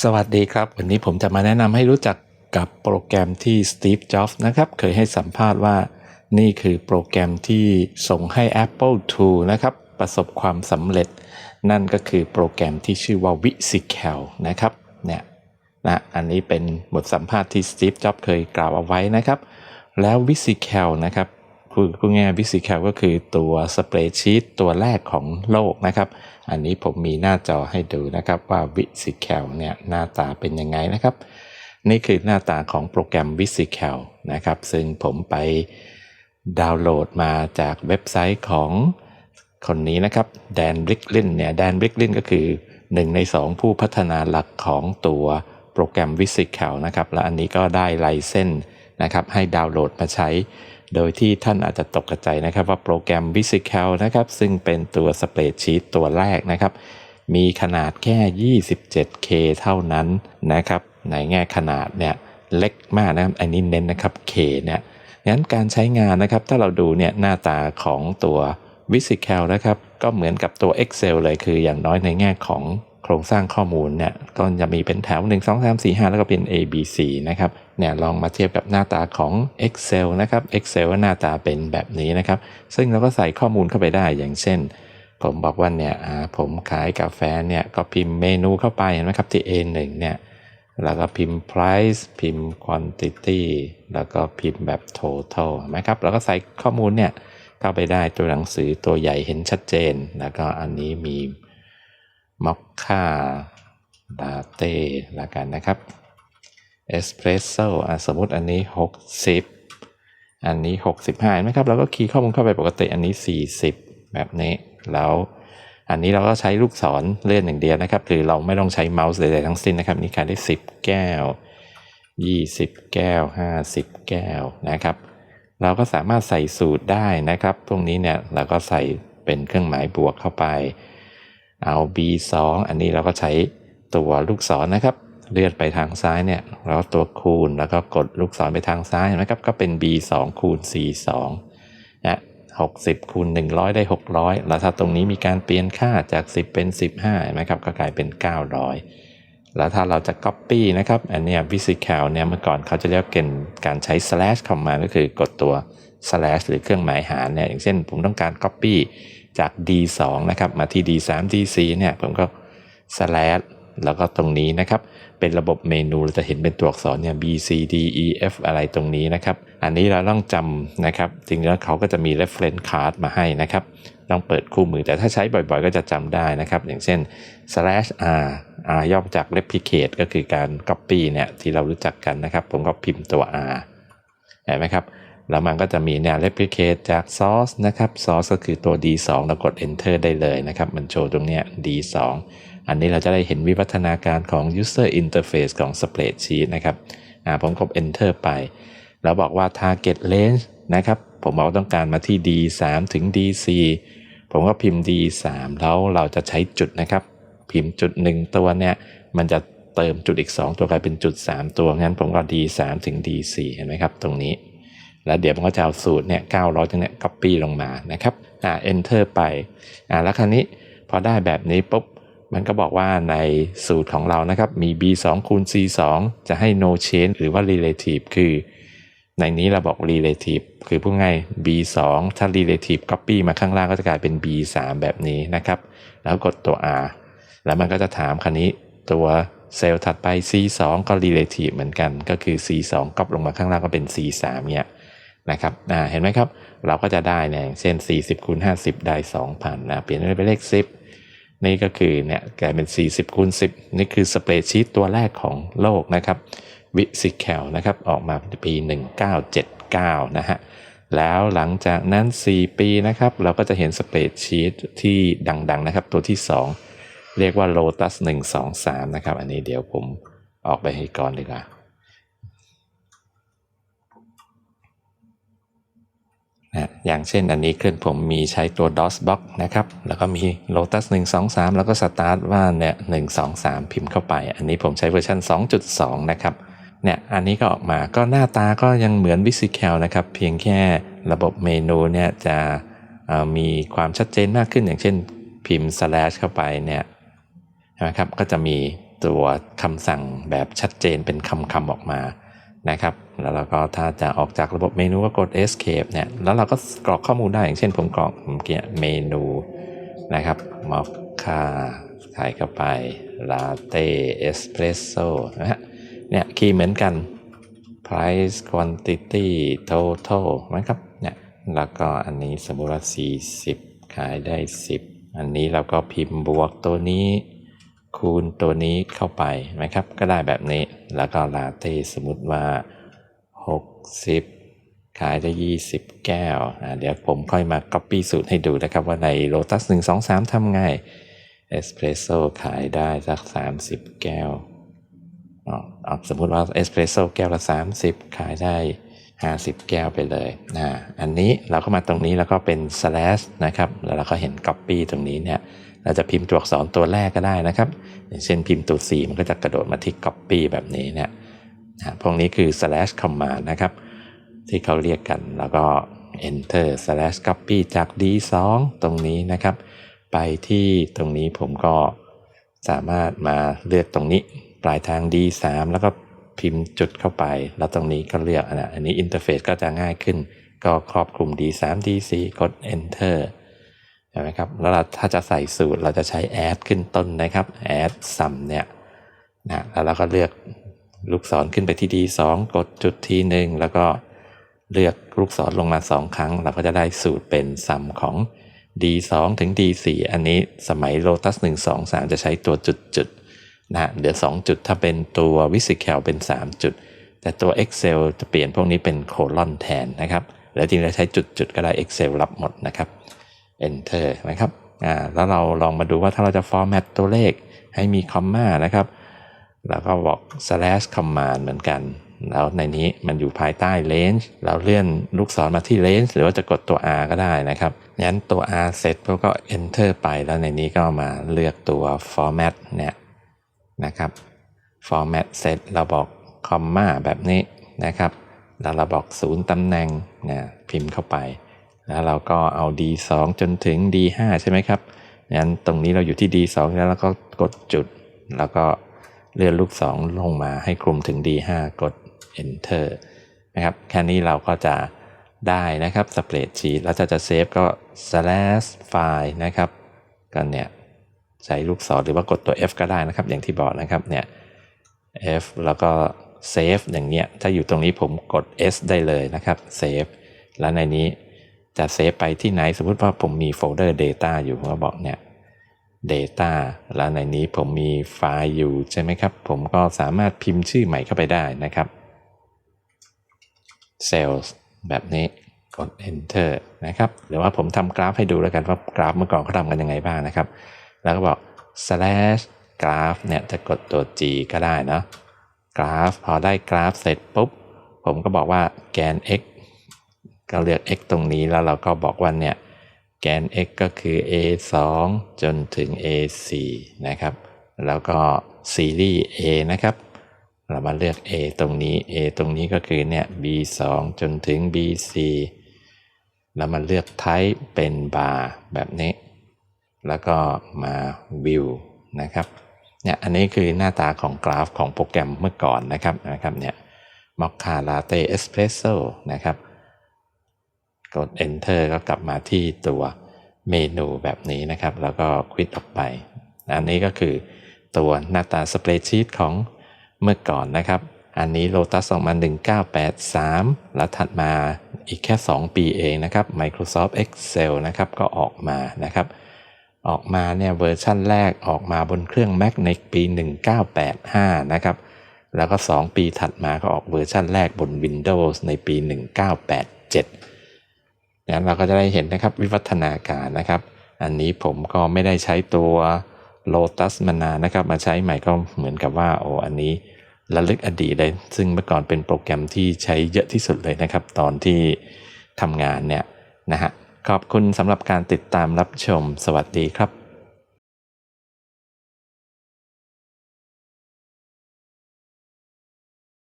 สวัสดีครับ วันนี้ผมจะมาแนะนำให้รู้จักกับโปรแกรมที่ Steve Jobs นะครับ เคยให้สัมภาษณ์ว่า นี่คือโปรแกรมที่ส่งให้ Apple II นะครับ ประสบความสำเร็จ นั่นก็คือโปรแกรมที่ชื่อว่า VisiCal นะครับเนี่ยนะอันนี้เป็นบทสัมภาษณ์ที่ Steve Jobs เคยกล่าวเอาไว้นะครับ แล้ว VisiCal นะครับ พูดง่ายๆ VisiCal ก็คือตัวสเปรดชีตตัวแรกของโลกนะครับ อันนี้ผมมีหน้าจอให้ดูนะครับว่า VisiCal เนี่ยหน้าตาเป็นยังไงนะครับ นี่คือหน้าตาของโปรแกรม VisiCal นะครับ ซึ่งผมไปดาวน์โหลดมาจากเว็บไซต์ของคนนี้นะครับแดนบริกลินเนี่ยแดนบริกลินก็คือหนึ่งในสองผู้พัฒนาหลักของตัวโปรแกรม VisiCal นะครับ และอันนี้ก็ได้ไลเซนส์นะครับให้ดาวน์โหลดมาใช้ โดยที่ท่านอาจจะตกใจนะครับว่าโปรแกรม VisiCal นะครับซึ่งเป็นตัวสเปรดชีตตัวแรกนะครับ มีขนาดแค่ 27K เท่านั้นนะครับ ในแง่ขนาดเนี่ยเล็กมากนะครับอันนี้เน้นนะครับ K เนี่ยงั้นการใช้งานนะครับถ้าเราดูเนี่ยหน้าตาของตัว VisiCal นะครับก็เหมือนกับตัว Excel เลยคืออย่างน้อยในแง่ของ โครงสร้างข้อมูลเนี่ยก็จะมีเป็นแถว 1 2 3 4 5 แล้วก็เป็น A B C นะครับเนี่ยลองมาเทียบกับหน้าตาของ Excel นะครับ Excel หน้าตาเป็นแบบนี้นะครับ ซึ่งเราก็ใส่ข้อมูลเข้าไปได้อย่างเช่น ผมบอกว่าเนี่ยผมขายกาแฟเนี่ยก็พิมพ์เมนูเข้าไปเห็นไหมครับที่ A1 เนี่ยแล้วก็พิมพ์ price พิมพ์ quantity แล้วก็พิมพ์แบบ total เห็นไหมครับแล้วก็ใส่ข้อมูลเนี่ยเข้าไปได้ตัวหนังสือตัวใหญ่เห็นชัดเจน แล้วก็อันนี้มี มอคค่าลาเต้ละกันนะครับเอสเปรสโซ่สมมุติอันนี้ 60 อันนี้ 65เห็นไหมครับเราก็คีย์ข้อมูลเข้าไปปกติอันนี้ 40 แบบนี้แล้วอันนี้เราก็ใช้ลูกศรเลื่อนอย่างเดียวนะครับคือเราไม่ต้องใช้เมาส์ใดๆทั้งสิ้นนะครับ นี่ขายได้ 10 แก้ว 20 แก้ว 50 แก้วนะครับ เราก็สามารถใส่สูตรได้นะครับพวกนี้เนี่ยเราก็ใส่เป็นเครื่องหมายบวกเข้าไป เอา B2 อันนี้เราก็ใช้ตัวลูกศรนะครับ เลื่อนไปทางซ้ายเนี่ยแล้วตัวคูณแล้วก็กดลูกศรไปทางซ้ายนะครับ ก็เป็น B2 คูณ C2 นะ60คูณ100 ได้ 600 แล้วถ้าตรงนี้มีการเปลี่ยนค่าจาก 10 เป็น 15เห็นไหมครับ ก็กลายเป็น 900 แล้วถ้าเราจะ Copy นะครับ อันนี้ย VisiCal เนี่ยเมื่อก่อนเขาจะเรียกเกณฑ์การใช้ slash เข้ามาก็คือกดตัว slash หรือเครื่องหมายหารเนี่ยอย่างเช่นผมต้องการ Copy จาก D2 นะครับ มาที่ D3 D4 เนี่ยผมก็ slash แล้วก็ตรงนี้นะครับ เป็นระบบเมนูเราจะเห็นเป็นตัวอักษรเนี่ย B C D E F อะไรตรงนี้นะครับ อันนี้เราต้องจำนะครับ จริงๆแล้วเขาก็จะมี reference card มาให้นะครับ ต้องเปิดคู่มือแต่ถ้าใช้บ่อยๆ ก็จะจำได้นะครับ อย่างเช่น slash r r ย่อมาจาก replicate ก็คือการ copy เนี่ยที่เรารู้จักกันนะครับ ผมก็พิมพ์ตัว r เห็นไหมครับ แล้วมันก็จะมีเนี่ย replicate จาก source นะครับ source ก็คือตัว d2 เรากด enter ได้เลยนะครับ มันโชว์ตรงเนี้ย d2 อันนี้เราจะได้เห็นวิวัฒนาการของ user interface ของ spreadsheet นะครับผมกด enter ไป แล้วบอกว่า target range นะครับ ผมบอกต้องการมาที่ d3 ถึง d4 ผมก็พิมพ์ d3 แล้วเราจะใช้จุดนะครับ พิมพ์จุด 1 ตัวเนี่ย มันจะเติมจุดอีก 2 ตัวกลายเป็นจุด 3 ตัว งั้นผมก็ d3 ถึง d4 เห็นไหมครับ ตรงนี้ แล้วเดี๋ยวมันก็จะเอาสูตรเนี่ย900ตรงเนี้ย copy ลงมานะครับอ่า enter ไปอ่าแล้วคราวนี้พอได้แบบนี้ปุ๊บมันก็บอกว่าในสูตรของเรานะครับมี b 2คูณ c 2จะให้ no change หรือว่า relative คือ ในนี้เราบอก relative คือพูดง่าย b 2ถ้า relative copy มาข้างล่างก็จะกลายเป็น b 3แบบนี้นะครับ แล้วกดตัว r แล้วมันก็จะถามคันนี้ตัวเซลล์ถัดไป c 2ก็ relative เหมือนกัน ก็คือ c 2ก๊อปลงมาข้างล่างก็เป็น c 3เนี่ย นะครับเห็นไหมครับ เราก็จะได้เนี่ยอย่างเช่น 40คูณ50 ได้ 2,000นะเปลี่ยนเป็นเลข 10 นี่ก็คือเนี่ยกลายเป็น 40คูณ10 นี่คือสเปรดชีตตัวแรกของโลกนะครับวิสิแคลนะครับออกมาปี 1979 นะฮะแล้วหลังจากนั้น 4 ปีนะครับ เราก็จะเห็นสเปรดชีตที่ดังๆนะครับ ตัวที่ 2 เรียกว่า Lotus 1 2 3 นะครับ อันนี้เดี๋ยวผมออกไปให้ก่อนดีกว่า นะ อย่างเช่นอันนี้เครื่องผมมีใช้ตัว DOSBox นะครับ แล้วก็มี Lotus 1 2 3 แล้วก็ Start ว่าเนี่ย1 2 3 พิมพ์เข้าไป อันนี้ผมใช้เวอร์ชัน2.2 นะครับเนี่ยอันนี้ก็ออกมาก็หน้าตาก็ยังเหมือน VisiCal นะครับ เพียงแค่ระบบเมนูเนี่ยจะมีความชัดเจนมากขึ้นอย่างเช่นพิมพ์ slash เข้าไปเนี่ยนะครับก็จะมีตัวคำสั่งแบบชัดเจนเป็นคำคำออกมานะครับแล้วเราก็ถ้าจะออกจากระบบเมนูก็กด escape เนี่ย แล้วเราก็กรอกข้อมูลได้อย่างเช่นผมกรอกผมเกียเมนูนะครับมอคค่าใส่เข้าไปลาเต้เอสเปรสโซ่นะฮะ เนี่ยคีย์เหมือนกัน price quantity total นะครับ เนี่ย แล้วก็อันนี้สมมติว่า40 ขายได้ 10 อันนี้เราก็พิมพ์บวกตัวนี้คูณตัวนี้เข้าไปนะครับ ก็ได้แบบนี้ แล้วก็ลาเต้สมมติว่า 60ขายได้ 20 แก้ว เดี๋ยวผมค่อยมา copy สูตรให้ดูนะครับ ว่าใน Lotus 1 2 3ทำไงเอสเปรสโซ่ขายได้สัก 30 แก้วเอาสมมุติว่าเอสเปรสโซ่แก้วละ 30 ขายได้ 50 แก้วไปเลยนะอันนี้เราก็มาตรงนี้แล้วก็เป็น slash นะครับ แล้วเราก็เห็น copy ตรงนี้เนี่ย เราจะพิมพ์ตัวอักษรตัวแรกก็ได้นะครับ อย่างเช่นพิมพ์ตัว 4 มันก็จะกระโดดมาที่ copy แบบนี้เนี่ย นะพวกนี้คือ slash command นะครับ ที่เขาเรียกกันแล้วก็ enter slash copy จาก d2 ตรงนี้นะครับ ไปที่ตรงนี้ผมก็สามารถมาเลือกตรงนี้ ปลายทาง D3 แล้วก็พิมพ์จุดเข้าไป แล้วตรงนี้ก็เลือกอันอันนี้อินเทอร์เฟซก็จะง่ายขึ้น ก็ครอบคลุม D3 D4 กด Enter ใช่ไหมครับ แล้วเราถ้าจะใส่สูตรเราจะใช้ add ขึ้นต้นนะครับ add sum เนี่ยนะแล้วเราก็เลือก ลูกศรขึ้นไปที่ D2 กดจุดทีหนึ่งแล้วก็เลือกลูกศรลงมา 2 ครั้ง เราก็จะได้สูตรเป็นซัมของ D2 ถึง D4 อันนี้สมัย Lotus 1 2 3 จะใช้ตัวจุดจุดนะเหลือ2จุดถ้าเป็นตัววิสิแคลเป็น 3 จุด แต่ตัว Excel จะเปลี่ยนพวกนี้เป็นโคลอนแทนนะครับแล้วจริงเราใช้จุดจุดก็ได้ Excel รับหมดนะครับ Enter นะครับอ่าแล้วเราลองมาดูว่าถ้าเราจะ format ตัวเลขให้มีคอมมานะครับ แล้วก็บอก slash command เหมือนกัน แล้วในนี้มันอยู่ภายใต้ range เราเลื่อนลูกศรมาที่ range หรือว่าจะกดตัว R ก็ได้นะครับงั้นตัว R เสร็จแล้วก็ enter ไปแล้วในนี้ก็มาเลือกตัว format เนี่ยนะครับ format เสร็จเราบอก comma แบบนี้นะครับแล้วเราบอกศูนย์ตำแหน่งเนี่ยพิมพ์เข้าไป แล้วเราก็เอา D2 จนถึง D5 ใช่ไหมครับงั้นตรงนี้เราอยู่ที่ D2 แล้วเราก็กดจุด แล้วก็ เลื่อนลูกศรลงมาให้คลุมถึง D5 กด Enter นะครับ แค่นี้เราก็จะได้นะครับสเปรดชีตแล้วจะจะเซฟก็ slash file นะครับกันเนี่ยใช้ลูกศรหรือว่ากดตัว F ก็ได้นะครับ อย่างที่บอกนะครับเนี่ย F แล้วก็ save อย่างเงี้ยถ้าอยู่ตรงนี้ผมกด S ได้เลยนะครับ save แล้วในนี้จะเซฟไปที่ไหนสมมติว่าผมมีโฟลเดอร์ data อยู่ผมก็บอกเนี่ย data แล้วในนี้ผมมีไฟล์อยู่ใช่ไหมครับ ผมก็สามารถพิมพ์ชื่อใหม่เข้าไปได้นะครับ sales แบบนี้กด enter นะครับหรือว่าผมทำกราฟให้ดูแล้วกันว่ากราฟเมื่อก่อนเขาทำกันยังไงบ้างนะครับ แล้วก็บอก slash กราฟเนี่ยจะกดตัว G ก็ได้เนาะกราฟพอได้กราฟเสร็จปุ๊บ ผมก็บอกว่าแกน x ก็เลือก x ตรงนี้แล้วเราก็บอกว่าเนี่ย แกน x ก็คือ a 2 จนถึง a 4 นะครับ แล้วก็ซีรีส์ a นะครับ เรามาเลือก a ตรงนี้ a ตรงนี้ก็คือเนี่ย b 2 จนถึง b 4 แล้วมาเลือก type เป็น bar แบบนี้ แล้วก็มา view นะครับ เนี่ยอันนี้คือหน้าตาของกราฟของโปรแกรมเมื่อก่อนนะครับนะครับเนี่ยมอคคาลาเต้เอสเพรสโซ่นะครับ กด enter ก็กลับมาที่ตัวเมนูแบบนี้นะครับ แล้วก็ควิดออกไป อันนี้ก็คือตัวหน้าตาสเปรดชีตของเมื่อก่อนนะครับ อันนี้ Lotus ออกมา1983 แล้วถัดมาอีกแค่ 2 ปีเองนะครับ Microsoft Excel นะครับก็ออกมานะครับ ออกมาเนี่ยเวอร์ชั่นแรกออกมาบนเครื่อง Mac ในปี 1985 นะครับ แล้วก็ 2 ปีถัดมาก็ออกเวอร์ชั่นแรกบน Windows ในปี 1987 งั้นเราก็จะได้เห็นนะครับวิวัฒนาการนะครับ อันนี้ผมก็ไม่ได้ใช้ตัว Lotus มานานนะครับ มาใช้ใหม่ก็เหมือนกับว่าโอ้อันนี้ระลึกอดีตเลยซึ่งเมื่อก่อนเป็นโปรแกรมที่ใช้เยอะที่สุดเลยนะครับ ตอนที่ทำงานเนี่ยนะฮะขอบคุณสำหรับการติดตามรับชมสวัสดีครับ